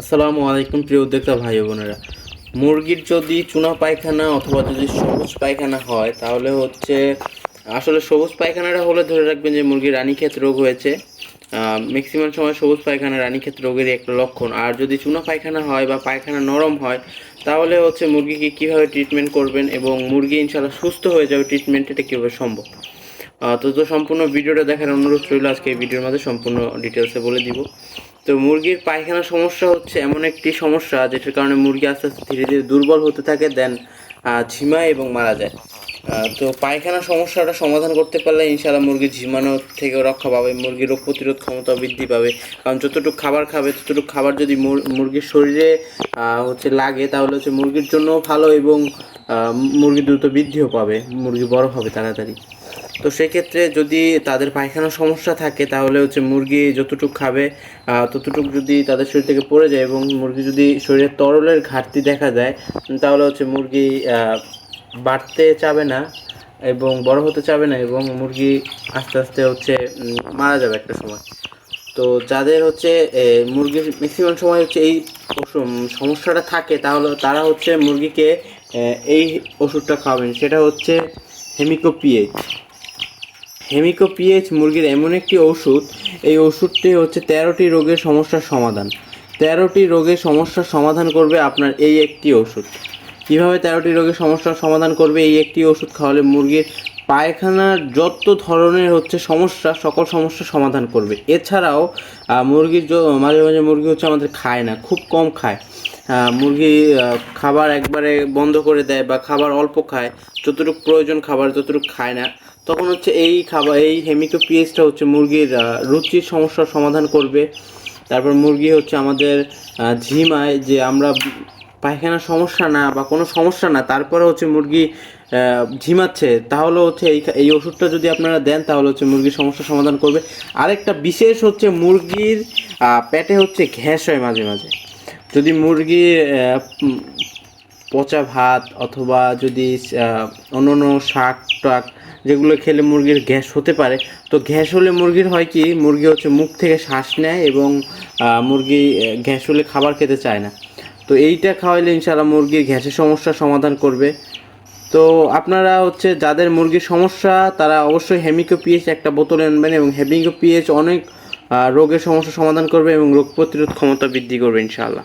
আসসালামু আলাইকুম প্রিয় উদ্যোক্তা ভাই বোনেরা। মুরগির যদি চুনা পায়খানা অথবা যদি সবুজ পায়খানা হয়, তাহলে হচ্ছে, আসলে সবুজ পায়খানাটা হলে ধরে রাখবেন যে মুরগির রানীক্ষেত রোগ হয়েছে। ম্যাক্সিমাম সময় সবুজ পায়খানা রানীক্ষেত রোগের একটা লক্ষণ। আর যদি চুনা পায়খানা হয় বা পায়খানা নরম হয়, তাহলে হচ্ছে মুরগিকে কীভাবে ট্রিটমেন্ট করবেন এবং মুরগি ইনশাল্লাহ সুস্থ হয়ে যাবে ট্রিটমেন্ট এটা কীভাবে সম্ভব? তো তো সম্পূর্ণ ভিডিওটা দেখার অনুরোধ রইল। আজকে এই ভিডিওর মধ্যে সম্পূর্ণ ডিটেলসে বলে দিব। তো মুরগির পায়খানা সমস্যা হচ্ছে এমন একটি সমস্যা যেটার কারণে মুরগি আস্তে আস্তে ধীরে ধীরে দুর্বল হতে থাকে দেন ঝিমায় এবং মারা যায়। তো পায়খানা সমস্যাটা সমাধান করতে পারলে ইনশাআল্লাহ মুরগি ঝিমানো থেকে রক্ষা পাবে, মুরগির রোগ প্রতিরোধ ক্ষমতা বৃদ্ধি পাবে। কারণ যতটুকু খাবার খাবে, ততটুকু খাবার যদি মুর- মুরগির শরীরে হচ্ছে লাগে, তাহলে হচ্ছে মুরগির জন্যও ভালো এবং মুরগি দ্রুত বৃদ্ধিও পাবে, মুরগি বড় হবে তাড়াতাড়ি। তো সেক্ষেত্রে যদি তাদের পায়খানার সমস্যা থাকে, তাহলে হচ্ছে মুরগি যতটুকু খাবে ততটুকু যদি তাদের শরীর থেকে পড়ে যায় এবং মুরগি যদি শরীরে তরলের ঘাটতি দেখা যায়, তাহলে হচ্ছে মুরগি বাড়তে চাবে না এবং বড় হতে চাবে না এবং মুরগি আস্তে আস্তে হচ্ছে মারা যাবে একটা সময়। তো যাদের হচ্ছে মুরগির ম্যাক্সিমাম সময় হচ্ছে এই সমস্যাটা থাকে, তাহলে তারা হচ্ছে মুরগিকে এই ওষুধটা খাওয়াবেন। সেটা হচ্ছে হেমিকো হেমিকো পিএইচ মুরগির এমন একটি ওষুধ, এই ওষুধটি হচ্ছে তেরোটি রোগের সমস্যার সমাধান। তেরোটি রোগের সমস্যার সমাধান করবে আপনার এই একটি ওষুধ। কীভাবে তেরোটি রোগের সমস্যার সমাধান করবে এই একটি ওষুধ খাওয়ালে মুরগির পায়খানার যত ধরনের হচ্ছে সমস্যা, সকল সমস্যার সমাধান করবে। এছাড়াও মুরগির মাঝে মাঝে মুরগি হচ্ছে আমাদের খায় না, খুব কম খায়। মুরগি খাবার একবারে বন্ধ করে দেয় বা খাবার অল্প খায়, যতটুকু প্রয়োজন খাবার যতটুকু খায় না। তখন হচ্ছে এই খাবার, এই হেমিকো পিএইচটা হচ্ছে মুরগির রুচির সমস্যার সমাধান করবে। তারপর মুরগি হচ্ছে আমাদের ঝিমায় যে আমরা পায়খানার সমস্যা না বা কোনো সমস্যা না, তারপরে হচ্ছে মুরগি ঝিমাচ্ছে, তাহলে হচ্ছে এই এই ওষুধটা যদি আপনারা দেন, তাহলে হচ্ছে মুরগির সমস্যার সমাধান করবে। আরেকটা বিশেষ হচ্ছে মুরগির পেটে হচ্ছে গ্যাস হয় মাঝে মাঝে। যদি মুরগির পচা ভাত অথবা যদি অন্য অন্য শাক টাক যেগুলো খেলে মুরগির গ্যাস হতে পারে। তো গ্যাস হলে মুরগির হয় কি, মুরগি হচ্ছে মুখ থেকে শ্বাস নেয় এবং মুরগি গ্যাস হলে খাবার খেতে চায় না। তো এইটা খাওয়াইলে ইনশাআল্লাহ মুরগির গ্যাসের সমস্যার সমাধান করবে। তো আপনারা হচ্ছে যাদের মুরগির সমস্যা, তারা অবশ্যই হেমিকো পিএইচ একটা বোতলে আনবেন এবং হেমিকো পিএইচ অনেক রোগের সমস্যা সমাধান করবে এবং রোগ প্রতিরোধ ক্ষমতা বৃদ্ধি করবে ইনশাআল্লাহ।